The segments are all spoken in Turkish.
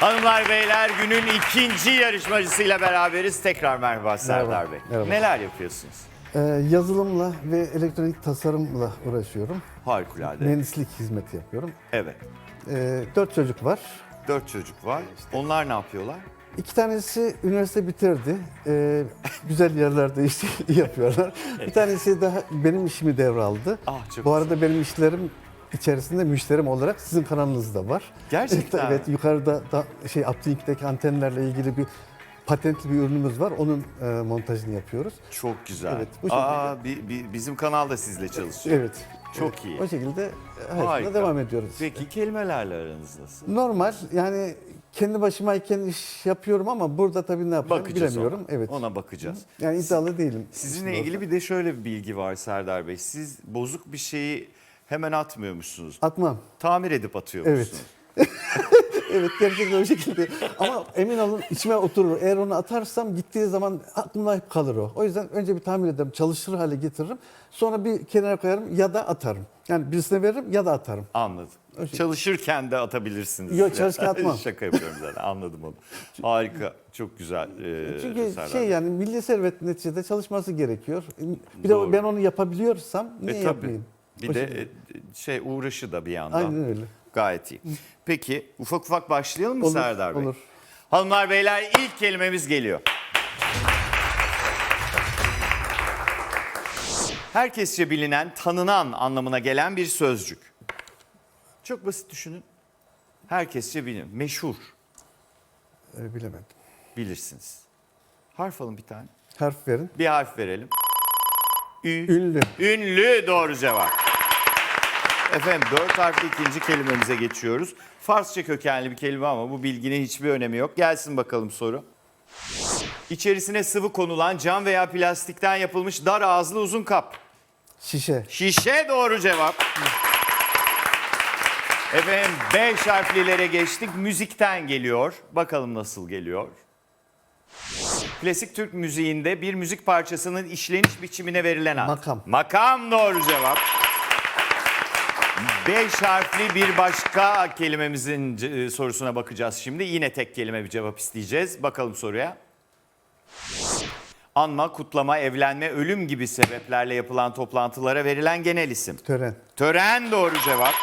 Hanımlar beyler günün ikinci yarışmacısıyla beraberiz. Tekrar merhaba Serdar Bey. merhaba. Neler yapıyorsunuz? Ee, yazılımla ve elektronik tasarımla uğraşıyorum. Harikulade. Mühendislik hizmeti yapıyorum. Evet. Ee, dört çocuk var. Dört çocuk var. Onlar ne yapıyorlar? İki tanesi üniversite bitirdi. Ee, güzel yerlerde iş yapıyorlar. Bir tanesi daha benim işimi devraldı. Ah, çok Bu arada benim işlerim içerisinde müşterim olarak sizin kanalınızda var. Gerçekten evet, yukarıda da şey Uplink'teki antenlerle ilgili bir patentli bir ürünümüz var. Onun e, montajını yapıyoruz. Çok güzel. Evet, bu Aa, bi- bi- bizim kanal da sizle çalışıyor. Evet. Çok Evet, iyi. O şekilde hayatına devam ediyoruz. Peki kelimelerle aranız nasıl? Normal yani kendi başımayken iş yapıyorum ama burada tabii ne yapacağım Bakacağız bilemiyorum. ona. Evet. Ona bakacağız. Yani iddialı değilim. Sizinle ilgili bir de şöyle bir bilgi var Serdar Bey. Siz bozuk bir şeyi hemen atmıyormuşsunuz. Atmam. Tamir edip atıyormuşsunuz. Evet. Evet gerçekten o şekilde. Ama emin olun içime oturur. Eğer onu atarsam gittiği zaman aklımda hep kalır o. O yüzden önce bir tamir ederim, çalışır hale getiririm. Sonra bir kenara koyarım ya da atarım. Yani birisine veririm ya da atarım. Anladım. Çalışırken de atabilirsiniz. Yok, çalışırken atmam. Şaka yapıyorum zaten anladım onu. Harika. Çok güzel. Ee, Çünkü Serdar şey yani milli servet neticede çalışması gerekiyor. Bir Doğru. de ben onu yapabiliyorsam niye E, tabii. yapmayayım? Bir de e, şey uğraşı da bir yandan. Aynen öyle. Gayet iyi. Peki ufak ufak başlayalım mı Olur, Serdar Bey? olur. Hanımlar beyler ilk kelimemiz geliyor. Herkesçe bilinen, tanınan anlamına gelen bir sözcük. Çok basit düşünün. Herkesçe bilin. Meşhur. Ee, bilemedim. Bilirsiniz. Harf alın bir tane. Harf verin. Bir harf verelim. Ü. Ünlü. Ünlü doğru cevap. Efendim dört harfli ikinci kelimemize geçiyoruz. Farsça kökenli bir kelime ama bu bilginin hiçbir önemi yok. Gelsin bakalım soru. İçerisine sıvı konulan cam veya plastikten yapılmış dar ağızlı uzun kap. Şişe. Şişe doğru cevap. Efendim beş harflilere geçtik. Müzikten geliyor. Bakalım nasıl geliyor. Klasik Türk müziğinde bir müzik parçasının işleniş biçimine verilen ad. Makam. Makam doğru cevap. Beş harfli bir başka kelimemizin e, sorusuna bakacağız şimdi. Yine tek kelime bir cevap isteyeceğiz. Bakalım soruya. Anma, kutlama, evlenme, ölüm gibi sebeplerle yapılan toplantılara verilen genel isim. Tören. Tören doğru cevap.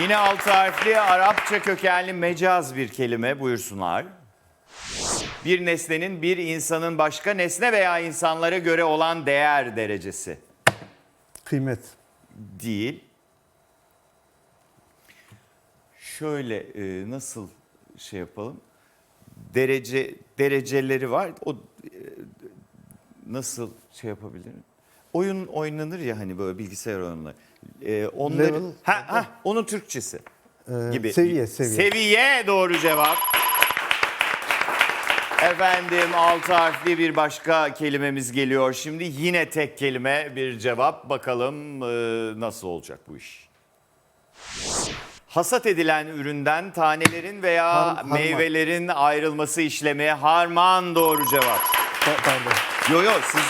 Yine altı harfli Arapça kökenli mecaz bir kelime buyursunlar. Bir nesnenin bir insanın başka nesne veya insanlara göre olan değer derecesi Kıymet. Değil. Şöyle e, nasıl şey yapalım? Derece dereceleri var. O e, nasıl şey yapabilirim? Oyun oynanır ya hani böyle bilgisayar oyunları. E, onları Level. ha, ha onun Türkçesi Ee, gibi. Seviye, seviye. Seviye doğru cevap. Efendim altı harfli bir başka kelimemiz geliyor. Şimdi yine tek kelime bir cevap. Bakalım e, nasıl olacak bu iş. Hasat edilen üründen tanelerin veya Har- harman. meyvelerin ayrılması işlemi harman doğru cevap. Pa- Pardon. Yo yo siz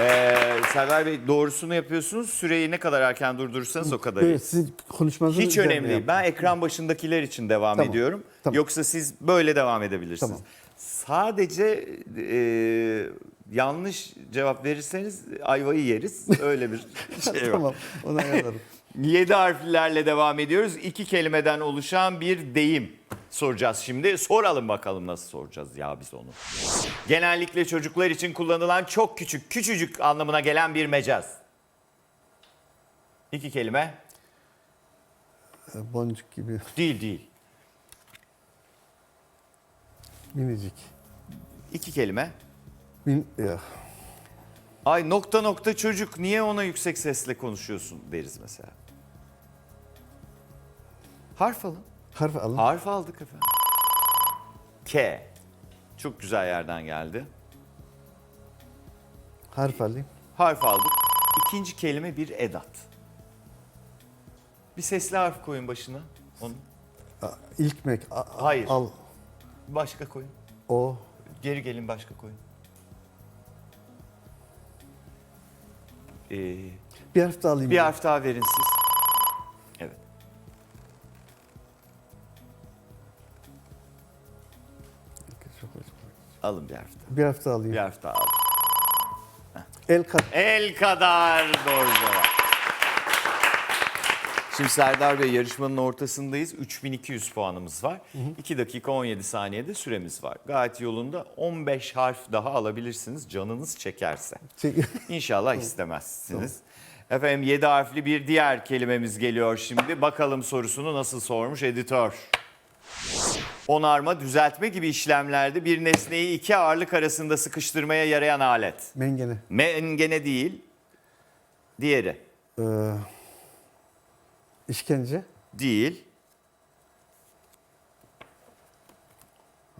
e, Serdar Bey doğrusunu yapıyorsunuz. Süreyi ne kadar erken durdurursanız o kadar iyi. Evet, siz konuşmanızın Hiç önemli değil. Ben ekran başındakiler için devam Tamam, ediyorum. tamam. Yoksa siz böyle devam edebilirsiniz. Tamam. Sadece e, yanlış cevap verirseniz ayvayı yeriz. Öyle bir şey var. tamam, onu ayarlarım. Yedi harflerle devam ediyoruz. İki kelimeden oluşan bir deyim soracağız şimdi. Soralım bakalım nasıl soracağız ya biz onu. Genellikle çocuklar için kullanılan çok küçük, küçücük anlamına gelen bir mecaz. İki kelime. Boncuk gibi Değil değil. Minicik. İki kelime. Min, ya, Ay nokta nokta çocuk niye ona yüksek sesle konuşuyorsun deriz mesela. Harf alın. harf alın. Harf aldık efendim. K. Çok güzel yerden geldi. Harf alayım. Harf aldık. İkinci kelime bir edat. Bir sesli harf koyun başına. Onu A- İlkmek. a- a- Hayır. Al. Başka koyun. O. Geri gelin başka koyun. Ee, Bir harf daha alayım. bir ben. harf daha verin siz. Evet. Çok. Alın bir harf daha. Bir harf daha alayım. Bir harf daha alın. El kat. El kadar doğru cevap. Şimdi Serdar Bey yarışmanın ortasındayız. 3200 puanımız var. 2 dakika 17 saniyede süremiz var. Gayet yolunda 15 harf daha alabilirsiniz canınız çekerse. Şey, İnşallah istemezsiniz. Efendim 7 harfli bir diğer kelimemiz geliyor şimdi. Bakalım sorusunu nasıl sormuş editör. Onarma, düzeltme gibi işlemlerde bir nesneyi iki ağırlık arasında sıkıştırmaya yarayan alet. mengene. Mengene değil, diğeri Ee, işkence. değil.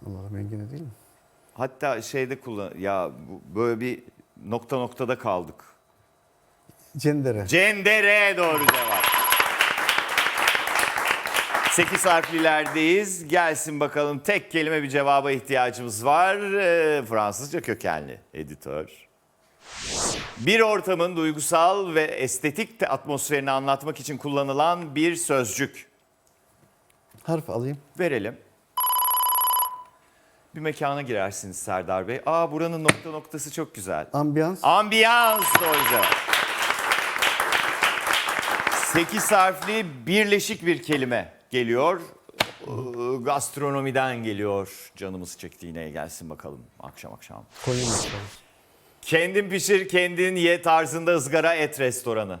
Allah mengene değil mi? Hatta şeyde kullan ya bu- böyle bir nokta noktada kaldık. Cendere. Cendere doğru cevap. 8 harflilerdeyiz. Gelsin bakalım tek kelime bir cevaba ihtiyacımız var. Ee, Fransızca kökenli editör. Bir ortamın duygusal ve estetik atmosferini anlatmak için kullanılan bir sözcük. Harf alayım. Verelim. Bir mekana girersiniz Serdar Bey. Aa buranın nokta noktası çok güzel. Ambiyans. Ambiyans doğru cevap. 8 harfli birleşik bir kelime geliyor. Ee, Gastronomiden geliyor. Canımız çekti yine gelsin bakalım akşam akşam. Konya mutfağı. Kendin pişir kendin ye tarzında ızgara et restoranı.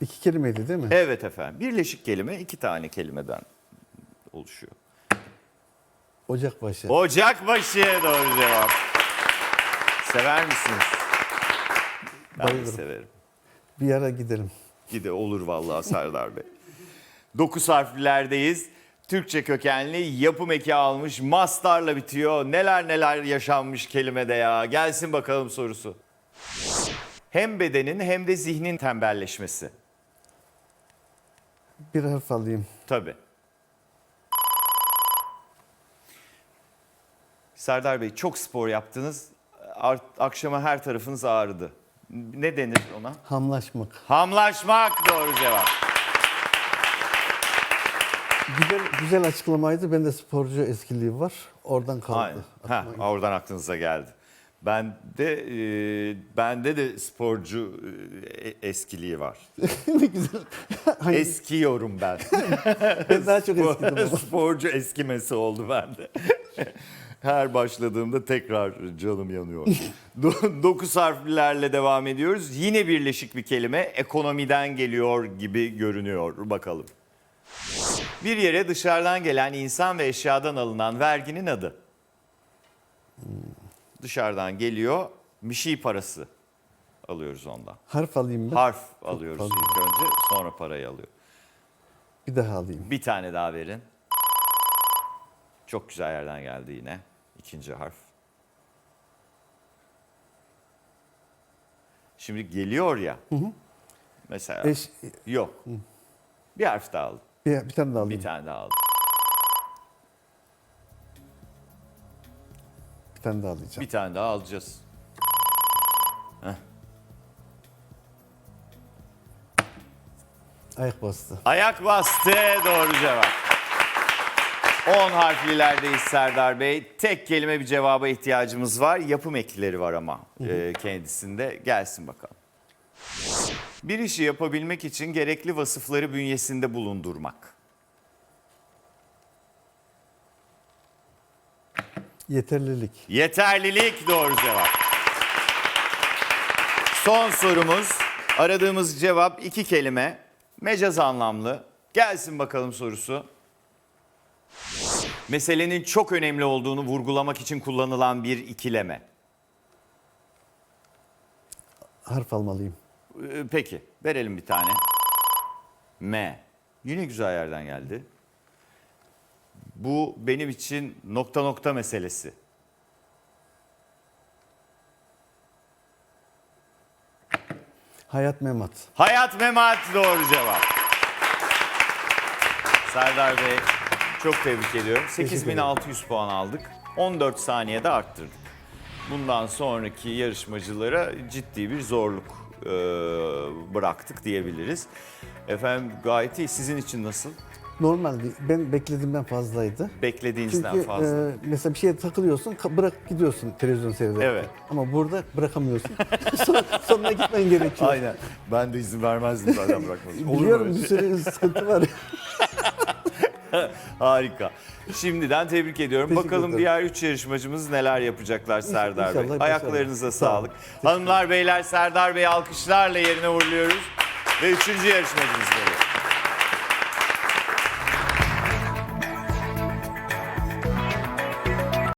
İki kelimeydi değil mi? Evet efendim. Birleşik kelime iki tane kelimeden oluşuyor. Ocakbaşı. Ocakbaşı doğru cevap. Sever misiniz? Ben de Bayılırım. severim. Bir ara gidelim. Gide olur vallahi Serdar Bey. 9 harflerdeyiz. Türkçe kökenli yapım eki almış. Mastarla bitiyor. Neler neler yaşanmış kelimede ya. Gelsin bakalım sorusu. Hem bedenin hem de zihnin tembelleşmesi. Bir harf alayım. Tabii. Serdar Bey çok spor yaptınız. Art- akşama her tarafınız ağrıdı. Ne denir ona? Hamlaşmak. Hamlaşmak doğru cevap. Güzel, güzel açıklamaydı. Ben de sporcu eskiliği var. Oradan kaldı. Ha, oradan aklınıza geldi. Ben de e, bende de sporcu e, eskiliği var. ne güzel. Hangi- Eskiyorum ben. ben daha çok eskidim ama. sporcu eskimesi oldu bende. Her başladığımda tekrar canım yanıyor. 9 harflerle devam ediyoruz. Yine birleşik bir kelime ekonomiden geliyor gibi görünüyor. Bakalım. Bir yere dışarıdan gelen insan ve eşyadan alınan verginin adı. Dışarıdan geliyor, bir şey parası alıyoruz ondan. Harf alayım ben. Harf alıyoruz fazla. ilk önce, sonra parayı alıyor. Bir daha alayım. Bir tane daha verin. Çok güzel yerden geldi yine. İkinci harf. Şimdi geliyor ya. Mesela. Eş, Yok. Bir harf daha aldım. Bir, bir tane daha alayım. Bir tane daha aldım. Bir tane daha alacağım. Bir tane daha alacağız. Ayak bastı. Ayak bastı doğru cevap. 10 harflilerdeyiz Serdar Bey. Tek kelime bir cevaba ihtiyacımız var. Yapım ekleri var ama e, kendisinde. Gelsin bakalım. Bir işi yapabilmek için gerekli vasıfları bünyesinde bulundurmak. Yeterlilik. Yeterlilik doğru cevap. Son sorumuz. Aradığımız cevap iki kelime. Mecaz anlamlı. Gelsin bakalım sorusu. Meselenin çok önemli olduğunu vurgulamak için kullanılan bir ikileme. Harf almalıyım. Ee, Peki, verelim bir tane. M. Yine güzel yerden geldi. Bu benim için nokta nokta meselesi. Hayat memat. Hayat memat doğru cevap. Serdar Bey çok tebrik ediyorum. 8600 puan aldık. 14 saniyede arttırdık. Bundan sonraki yarışmacılara ciddi bir zorluk e, bıraktık diyebiliriz. Efendim gayet iyi. Sizin için nasıl? Normal değil. Ben beklediğimden fazlaydı. Beklediğinizden Çünkü fazla. e, mesela bir şeye takılıyorsun, bırak gidiyorsun televizyon seyrederken. Evet. Ama burada bırakamıyorsun. Son, sonuna gitmen gerekiyor. Aynen. Ben de izin vermezdim zaten mu Biliyorum bir şey? sürü sıkıntı var. Harika. Şimdiden tebrik ediyorum. Teşekkür Bakalım ederim. diğer üç yarışmacımız neler yapacaklar Serdar Bey. İnşallah Ayaklarınıza başarılı. Olun. sağlık. Hanımlar beyler Serdar Bey alkışlarla yerine uğurluyoruz. Ve üçüncü yarışmacımız geliyor.